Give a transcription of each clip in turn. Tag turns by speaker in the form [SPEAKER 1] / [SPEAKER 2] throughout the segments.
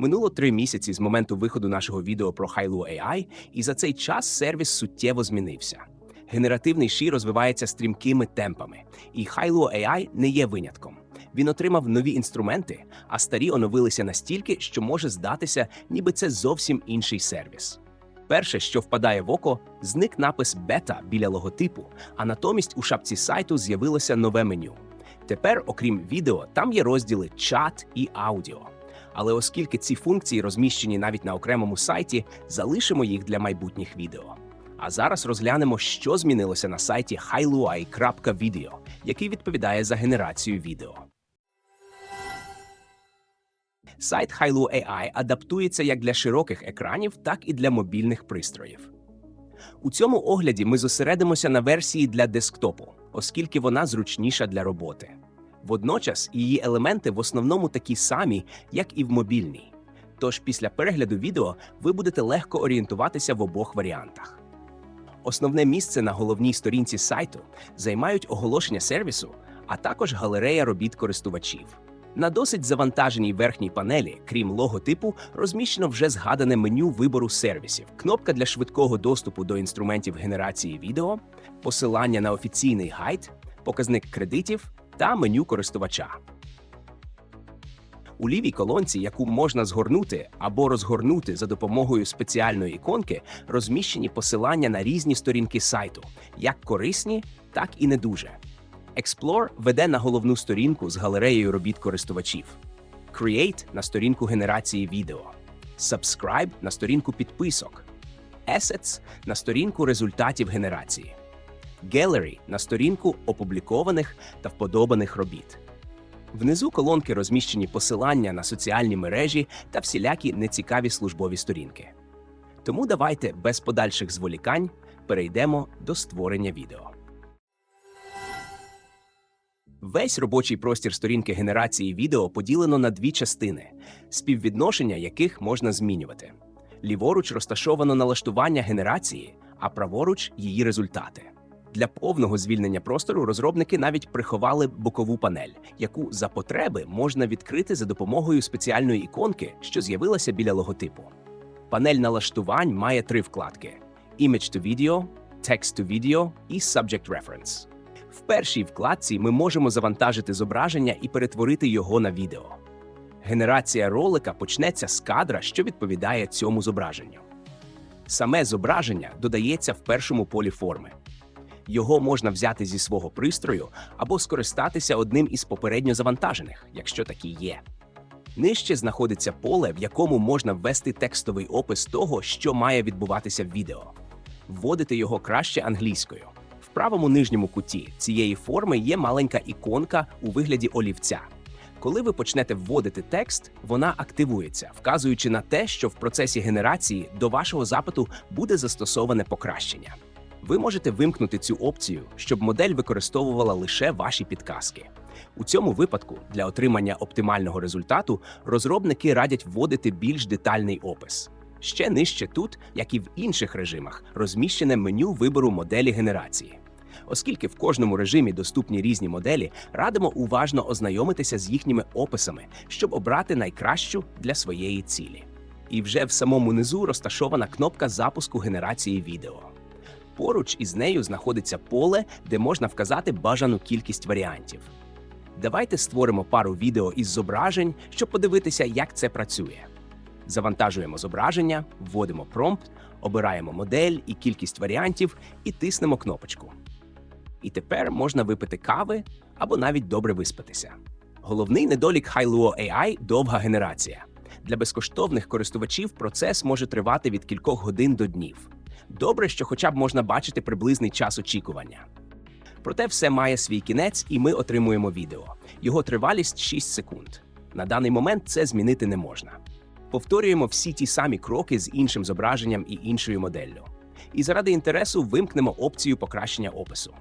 [SPEAKER 1] Минуло три місяці з моменту виходу нашого відео про Hailuo AI, і за цей час сервіс суттєво змінився. Генеративний ші розвивається стрімкими темпами, і Hailuo AI не є винятком. Він отримав нові інструменти, а старі оновилися настільки, що може здатися, ніби це зовсім інший сервіс. Перше, що впадає в око, зник напис бета біля логотипу, а натомість у шапці сайту з'явилося нове меню. Тепер, окрім відео, там є розділи чат і аудіо. Але оскільки ці функції розміщені навіть на окремому сайті, залишимо їх для майбутніх відео. А зараз розглянемо, що змінилося на сайті hailuai.video, який відповідає за генерацію відео. Сайт Hailu AI адаптується як для широких екранів, так і для мобільних пристроїв. У цьому огляді ми зосередимося на версії для десктопу, оскільки вона зручніша для роботи. Водночас її елементи в основному такі самі, як і в мобільній. Тож після перегляду відео ви будете легко орієнтуватися в обох варіантах. Основне місце на головній сторінці сайту займають оголошення сервісу, а також галерея робіт користувачів. На досить завантаженій верхній панелі, крім логотипу, розміщено вже згадане меню вибору сервісів, кнопка для швидкого доступу до інструментів генерації відео, посилання на офіційний гайд, показник кредитів та меню користувача. У лівій колонці, яку можна згорнути або розгорнути за допомогою спеціальної іконки, розміщені посилання на різні сторінки сайту, як корисні, так і не дуже. Explore веде на головну сторінку з галереєю робіт користувачів, Create на сторінку генерації відео, Subscribe на сторінку підписок, Assets на сторінку результатів генерації, Gallery на сторінку опублікованих та вподобаних робіт. Внизу колонки розміщені посилання на соціальні мережі та всілякі нецікаві службові сторінки. Тому давайте без подальших зволікань перейдемо до створення відео. Весь робочий простір сторінки генерації відео поділено на дві частини, співвідношення яких можна змінювати. Ліворуч розташовано налаштування генерації, а праворуч її результати. Для повного звільнення простору розробники навіть приховали бокову панель, яку за потреби можна відкрити за допомогою спеціальної іконки, що з'явилася біля логотипу. Панель налаштувань має три вкладки: Image to Video, Text to Video і Subject Reference. В першій вкладці ми можемо завантажити зображення і перетворити його на відео. Генерація ролика почнеться з кадра, що відповідає цьому зображенню. Саме зображення додається в першому полі форми. Його можна взяти зі свого пристрою або скористатися одним із попередньо завантажених, якщо такі є. Нижче знаходиться поле, в якому можна ввести текстовий опис того, що має відбуватися в відео. Вводити його краще англійською. В правому нижньому куті цієї форми є маленька іконка у вигляді олівця. Коли ви почнете вводити текст, вона активується, вказуючи на те, що в процесі генерації до вашого запиту буде застосоване покращення. Ви можете вимкнути цю опцію, щоб модель використовувала лише ваші підказки. У цьому випадку для отримання оптимального результату розробники радять вводити більш детальний опис. Ще нижче тут, як і в інших режимах, розміщене меню вибору моделі генерації. Оскільки в кожному режимі доступні різні моделі, радимо уважно ознайомитися з їхніми описами, щоб обрати найкращу для своєї цілі. І вже в самому низу розташована кнопка запуску генерації відео. Поруч із нею знаходиться поле, де можна вказати бажану кількість варіантів. Давайте створимо пару відео із зображень, щоб подивитися, як це працює. Завантажуємо зображення, вводимо промпт, обираємо модель і кількість варіантів і тиснемо кнопочку. І тепер можна випити кави або навіть добре виспатися. Головний недолік Hailuo AI – довга генерація. Для безкоштовних користувачів процес може тривати від кількох годин до днів. Добре, що хоча б можна бачити приблизний час очікування. Проте все має свій кінець, і ми отримуємо відео. Його тривалість 6 секунд. На даний момент це змінити не можна. Повторюємо всі ті самі кроки з іншим зображенням і іншою моделлю. І заради інтересу вимкнемо опцію покращення опису.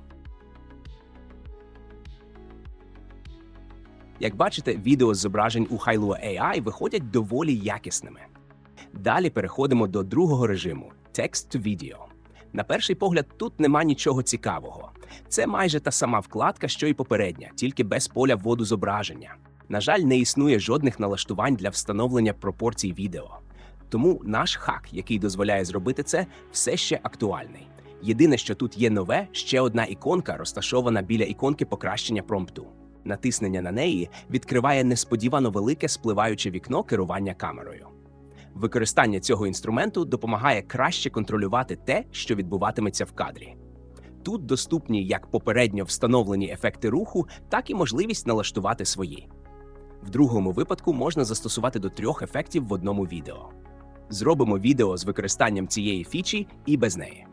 [SPEAKER 1] Як бачите, відео з зображень у Hailuo AI виходять доволі якісними. Далі переходимо до другого режиму Text to Video. На перший погляд, тут нема нічого цікавого. Це майже та сама вкладка, що і попередня, тільки без поля вводу зображення. На жаль, не існує жодних налаштувань для встановлення пропорцій відео. Тому наш хак, який дозволяє зробити це, все ще актуальний. Єдине, що тут є нове, ще одна іконка, розташована біля іконки покращення промпту. Натиснення на неї відкриває несподівано велике спливаюче вікно керування камерою. Використання цього інструменту допомагає краще контролювати те, що відбуватиметься в кадрі. Тут доступні як попередньо встановлені ефекти руху, так і можливість налаштувати свої. В другому випадку можна застосувати до трьох ефектів в одному відео. Зробимо відео з використанням цієї фічі і без неї.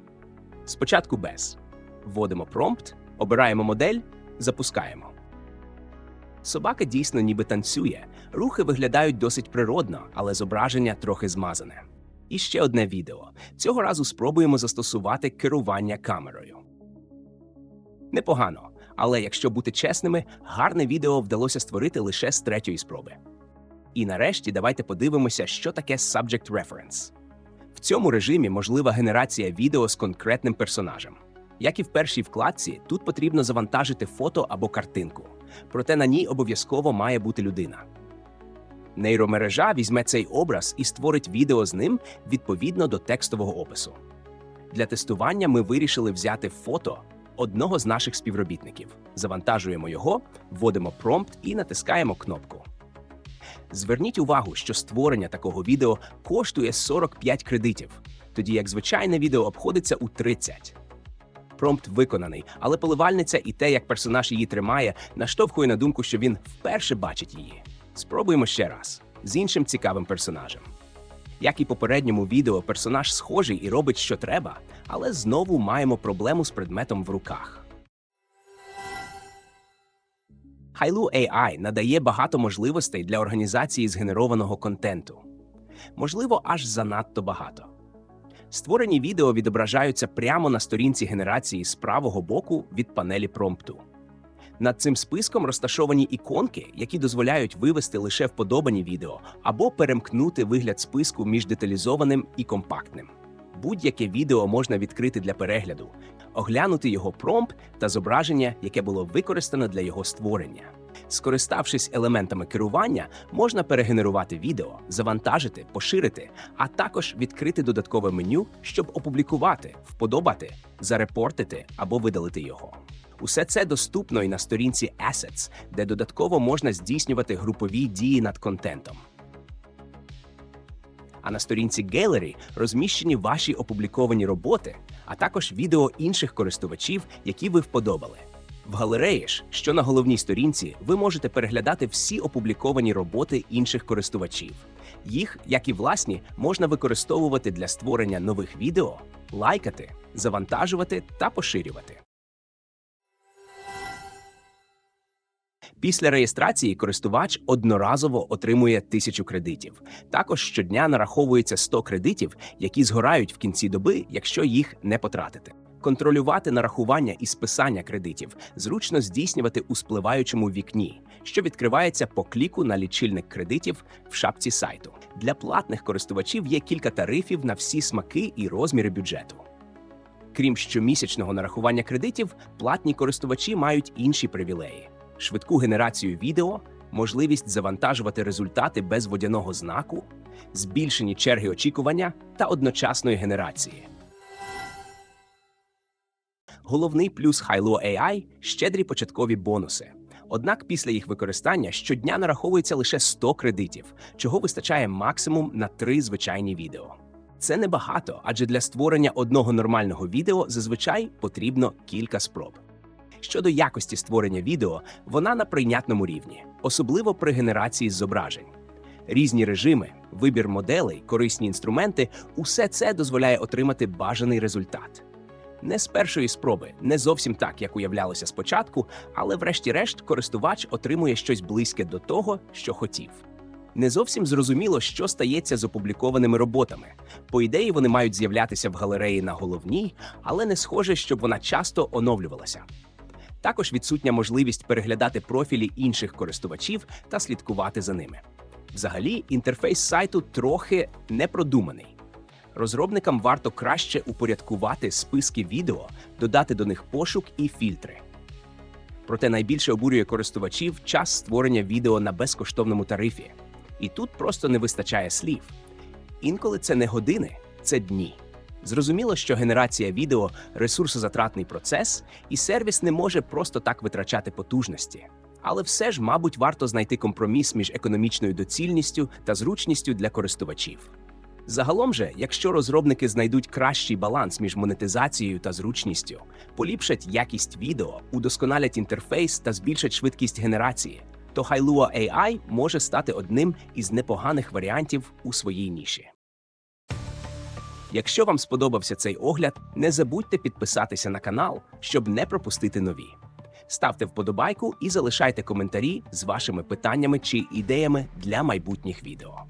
[SPEAKER 1] Спочатку без. Вводимо промпт, обираємо модель, запускаємо. Собака дійсно ніби танцює. Рухи виглядають досить природно, але зображення трохи змазане. І ще одне відео. Цього разу спробуємо застосувати керування камерою. Непогано, але якщо бути чесними, гарне відео вдалося створити лише з третьої спроби. І нарешті давайте подивимося, що таке Subject Reference. В цьому режимі можлива генерація відео з конкретним персонажем. Як і в першій вкладці, тут потрібно завантажити фото або картинку, проте на ній обов'язково має бути людина. Нейромережа візьме цей образ і створить відео з ним відповідно до текстового опису. Для тестування ми вирішили взяти фото одного з наших співробітників, завантажуємо його, вводимо промпт і натискаємо кнопку. Зверніть увагу, що створення такого відео коштує 45 кредитів, тоді як звичайне відео обходиться у 30. Промпт виконаний, але поливальниця і те, як персонаж її тримає, наштовхує на думку, що він вперше бачить її. Спробуємо ще раз з іншим цікавим персонажем. Як і попередньому відео, персонаж схожий і робить, що треба, але знову маємо проблему з предметом в руках. Hailu AI надає багато можливостей для організації згенерованого контенту. Можливо, аж занадто багато. Створені відео відображаються прямо на сторінці генерації з правого боку від панелі промпту. Над цим списком розташовані іконки, які дозволяють вивести лише вподобані відео або перемкнути вигляд списку між деталізованим і компактним. Будь-яке відео можна відкрити для перегляду, оглянути його промпт та зображення, яке було використано для його створення. Скориставшись елементами керування, можна перегенерувати відео, завантажити, поширити, а також відкрити додаткове меню, щоб опублікувати, вподобати, зарепортити або видалити його. Усе це доступно і на сторінці Assets, де додатково можна здійснювати групові дії над контентом. А на сторінці Gallery розміщені ваші опубліковані роботи, а також відео інших користувачів, які ви вподобали. В галереї ж, що на головній сторінці, ви можете переглядати всі опубліковані роботи інших користувачів. Їх, як і власні, можна використовувати для створення нових відео, лайкати, завантажувати та поширювати. Після реєстрації користувач одноразово отримує 1000 кредитів. Також щодня нараховується 100 кредитів, які згорають в кінці доби, якщо їх не потратити. Контролювати нарахування і списання кредитів зручно здійснювати у спливаючому вікні, що відкривається по кліку на лічильник кредитів в шапці сайту. Для платних користувачів є кілька тарифів на всі смаки і розміри бюджету. Крім щомісячного нарахування кредитів, платні користувачі мають інші привілеї: швидку генерацію відео, можливість завантажувати результати без водяного знаку, збільшені черги очікування та одночасної генерації. Головний плюс Hilo AI – щедрі початкові бонуси. Однак після їх використання щодня нараховується лише 100 кредитів, чого вистачає максимум на три звичайні відео. Це небагато, адже для створення одного нормального відео зазвичай потрібно кілька спроб. Щодо якості створення відео, вона на прийнятному рівні, особливо при генерації зображень. Різні режими, вибір моделей, корисні інструменти усе це дозволяє отримати бажаний результат. Не з першої спроби, не зовсім так, як уявлялося спочатку, але врешті-решт користувач отримує щось близьке до того, що хотів. Не зовсім зрозуміло, що стається з опублікованими роботами. По ідеї, вони мають з'являтися в галереї на головній, але не схоже, щоб вона часто оновлювалася. Також відсутня можливість переглядати профілі інших користувачів та слідкувати за ними. Взагалі, інтерфейс сайту трохи непродуманий. Розробникам варто краще упорядкувати списки відео, додати до них пошук і фільтри. Проте найбільше обурює користувачів час створення відео на безкоштовному тарифі. І тут просто не вистачає слів. Інколи це не години, це дні. Зрозуміло, що генерація відео ресурсозатратний процес, і сервіс не може просто так витрачати потужності. Але все ж, мабуть, варто знайти компроміс між економічною доцільністю та зручністю для користувачів. Загалом же, якщо розробники знайдуть кращий баланс між монетизацією та зручністю, поліпшать якість відео, удосконалять інтерфейс та збільшать швидкість генерації, то Hailuo AI може стати одним із непоганих варіантів у своїй ніші. Якщо вам сподобався цей огляд, не забудьте підписатися на канал, щоб не пропустити нові. Ставте вподобайку і залишайте коментарі з вашими питаннями чи ідеями для майбутніх відео.